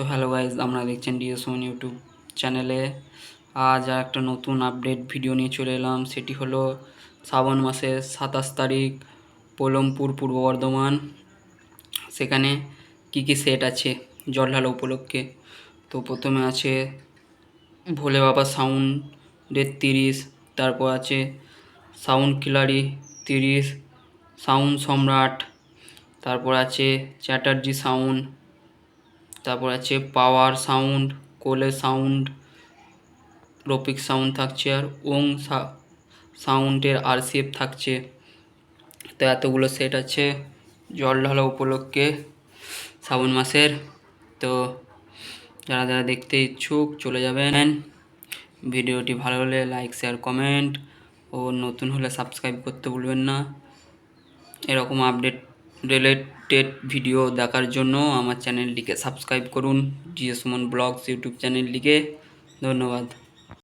তো hello guys আমরা দেখছেন ডিএস ওয়ান ইউটিউব চ্যানেলে আজ আর একটা নতুন আপডেট ভিডিও নিয়ে চলে এলাম, সেটি হলো শ্রাবণ মাসের সাতাশ তারিখ, পোলমপুর পূর্ব বর্ধমান। সেখানে কি কি সেট আছে জল ঢালা উপলক্ষে? তো প্রথমে আছে ভোলে বাবা সাউন্ডের তিরিশ, তারপর আছে সাউন্ড কিলারি তিরিশ সাউন্ড সম্রাট, তারপর আছে চ্যাটার্জি সাউন্ড তারপর আছে পাওয়ার সাউন্ড কোলে সাউন্ড রফিক সাউন্ড থাকছে আর ওং সাউন্ডের আরসিএফ থাকছে। তো এতগুলো সেট আছে জল ঢালা উপলক্ষে শ্রাবণ মাসের। তো যারা যারা দেখতে ইচ্ছুক চলে যাবেন। ভিডিওটি ভালো হলে লাইক শেয়ার কমেন্ট ও নতুন হলে সাবস্ক্রাইব করতে ভুলবেন না। এরকম আপডেট রিলেটেড ভিডিও দেখার জন্য আমার চ্যানেলটিকে সাবস্ক্রাইব করুন। জিএসমন সুমন ব্লগস ইউটিউব চ্যানেলটিকে ধন্যবাদ।